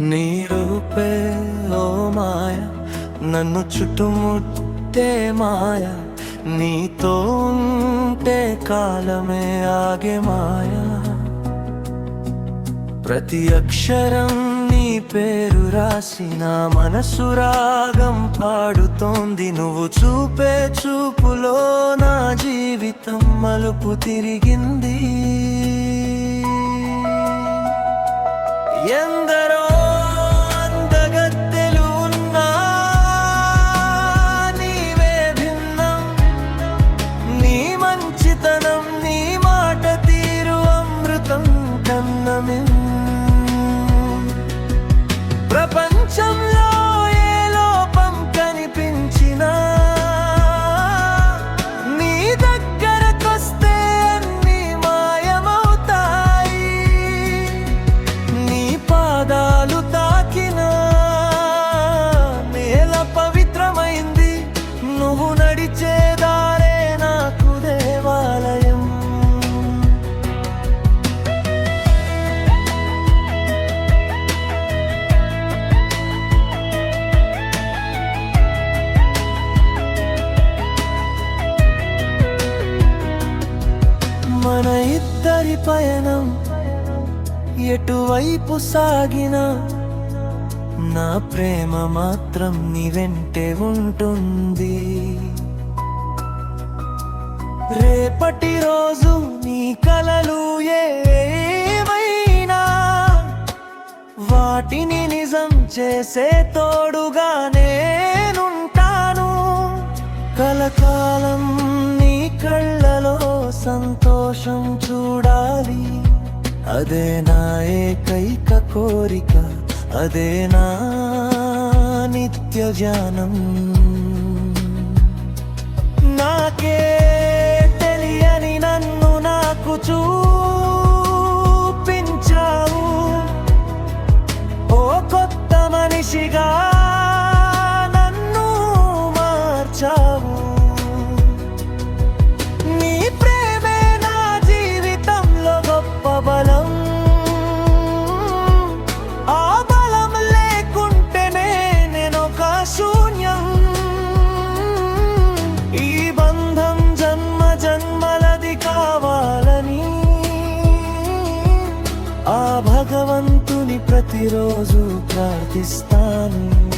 నీ రూపే ఓ మాయ నన్ను చుట్టుముట్టే మాయ నీతో ఉంటే కాలమే ఆగే మాయ. ప్రతి అక్షరం నీ పేరు రాసిన మనసు రాగం పాడుతోంది. నువ్వు చూపే చూపులో నా జీవితం మలుపు తిరిగింది. ఎందరో ఇద్దరి పయనం ఎటువైపు సాగినా నా ప్రేమ మాత్రం నీ వెంటే ఉంటుంది. రేపటి రోజు నీ కలలు ఏమైనా వాటిని నిజం చేసే తోడుగా నేనుంటాను. కలకాలం నీ కళ్ళలో సంతోషం చూ అదే నా ఏకైక కోరిక అదే నా నిత్య ధ్యానం. నాకే తెలియని నన్ను నాకు చూపించావు. ఓ కొత్త మనిషిగా భగవంతుని ప్రతిరోజు ప్రార్థిస్తాను.